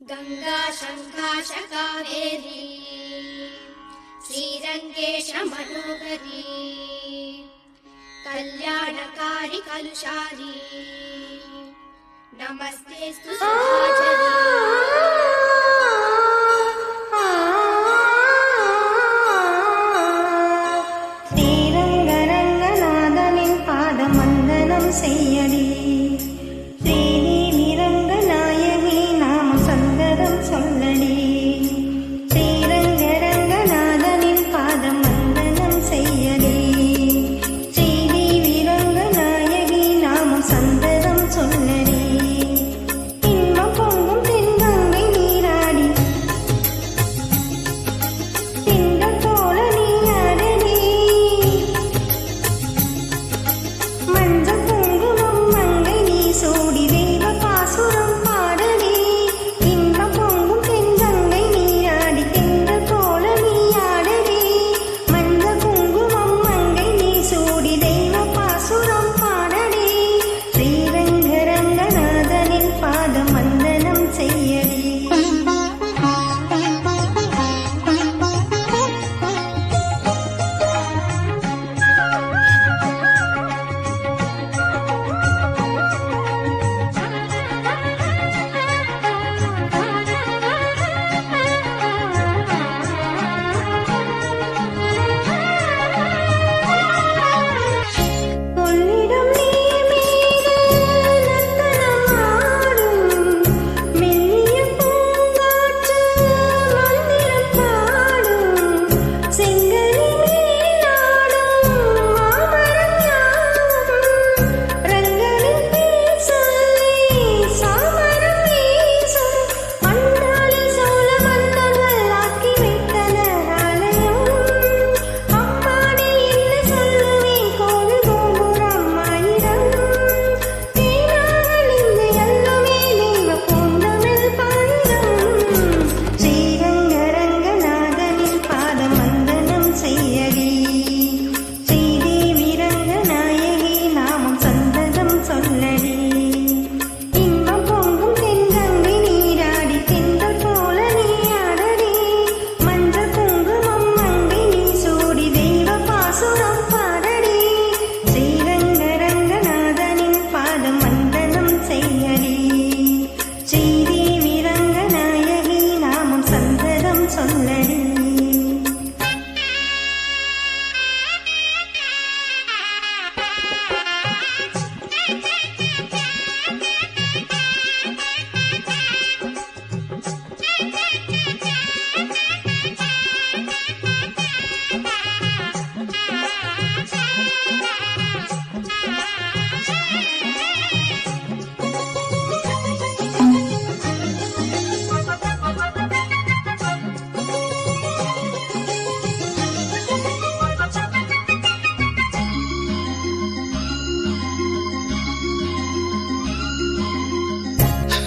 गङ्गा शङ्काश कावेरी श्रीरङ्गेश मनोहरी कल्याणकारि कलुषारी नमस्ते श्रीरङ्गरङ्गनादनिन् पादमन्दनं सेयडी சந்ததம்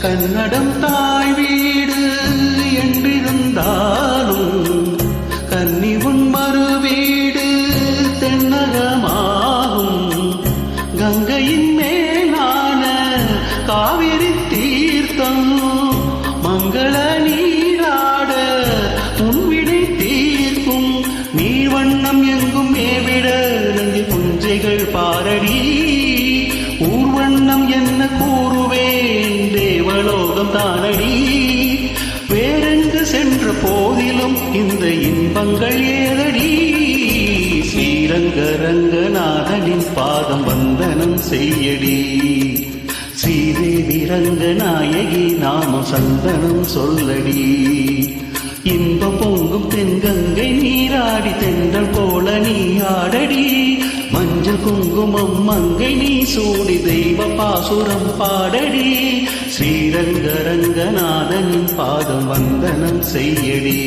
கன்னடம் தாய் வீடு என்றிருந்தாலும் கன்னி உன் மறு வீடு தென்னகமாகும். கங்கையின் மேலான காவிரி தீர்த்தம் மங்கள நீராட உன்விடை தீர்க்கும். நீர் வண்ணம் எங்கும் மேவிட நந்தி புஞ்சைகள் பாரடி தேவலோகம் தானடி? வேறெங்கு சென்ற போதிலும் இந்த இன்பங்கள் ஏதடி? ஸ்ரீரங்க ரங்கநாதனின் பாதம் வந்தனம் செய்யடி. ஸ்ரீதேவி ரங்கநாயகி நாம சந்தனம் சொல்லடி. இன்பம் பொங்கும் தென்கங்கை நீராடி தென்றல் போல நீ ஆடடி. குங்குமம் மங்கை நீ சூடி தெய்வ பாசுரம் பாடடி. ஸ்ரீரங்க ரங்கநாதனின் பாதம் வந்தனம் செய்யடி.